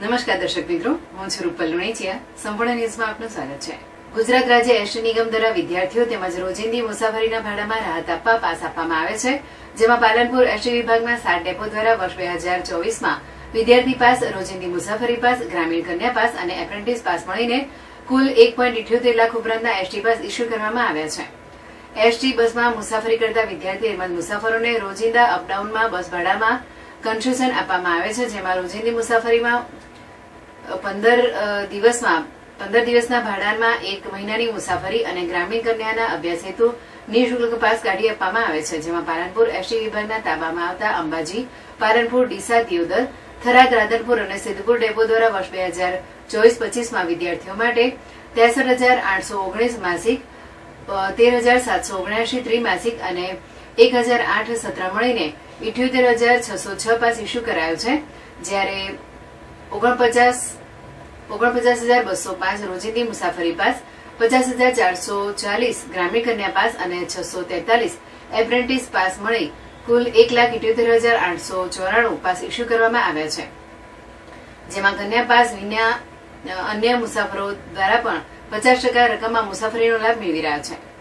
નમસ્કાર દર્શક મિત્રો, હું છું રૂપલ લુણેચિયા. સંપૂર્ણ ન્યૂઝમાં આપનું સ્વાગત છે. ગુજરાત રાજ્ય એસટી નિગમ દ્વારા વિદ્યાર્થીઓ તેમજ રોજિંદી મુસાફરીના ભાડામાં રાહત આપવા પાસ આપવામાં આવે છે, જેમાં પાલનપુર એસટી વિભાગના સાત ડેપો દ્વારા વર્ષ બે હજાર ચોવીસમાં વિદ્યાર્થી પાસ, રોજિંદી મુસાફરી પાસ, ગ્રામીણ કન્યા પાસ અને એપ્રેન્ટિસ પાસ મળીને કુલ એક પોઈન્ટ ઇઠ્યોતેર લાખ ઉપરાંતના એસટી પાસ ઇસ્યુ કરવામાં આવ્યા છે. એસટી બસમાં મુસાફરી કરતા વિદ્યાર્થી તેમજ મુસાફરોને રોજિંદા અપડાઉનમાં, બસ ભાડામાં કન્સેશન આપવામાં આવે છે, જેમાં રોજિંદી મુસાફરીમાં પંદર દિવસમાં, પંદર દિવસના ભાડામાં એક મહિનાની મુસાફરી અને ગ્રામીણ કન્યાના અભ્યાસ હેતુ નિઃશુલ્ક પાસ કાઢી આપવામાં આવે છે, જેમાં પાલનપુર એસટી વિભાગના તાબામાં આવતા અંબાજી, પાલનપુર ડીસા દિયોદર, થરાદ રાધનપુર અને સિદ્ધપુર ડેપો દ્વારા વર્ષ બે હજાર ચોવીસ પચીસમાં વિદ્યાર્થીઓ માટે ત્રેસઠ હજાર આઠસો ઓગણીસ માસિક તેર હજાર સાતસો ઓગણ્યાસી ત્રિમાસિક અને એક હજાર આઠ સત્ર મળીને ઇઠ્યોતેર હજાર છસો છ પાસ ઇસ્યુ કરાયો છે, જ્યારે ઓગણપચાસ ઓગણપચાસ હજાર બસો પાંચ રોજિંદી મુસાફરી પાસ, પચાસ હજાર ચારસો ચાલીસ ગ્રામીણ કન્યા પાસ અને છસો તેતાલીસ એપ્રેન્ટિસ પાસ મળી કુલ એક લાખ ઇઠ્યોતેર હજાર આઠસો ચોરાણું પાસ ઇસ્યુ કરવામાં આવ્યા છે. જેમાં કન્યા પાસ વિના અન્ય મુસાફરો દ્વારા પણ પચાસ ટકા રકમમાં મુસાફરીનો લાભ મેળવી રહ્યા છે.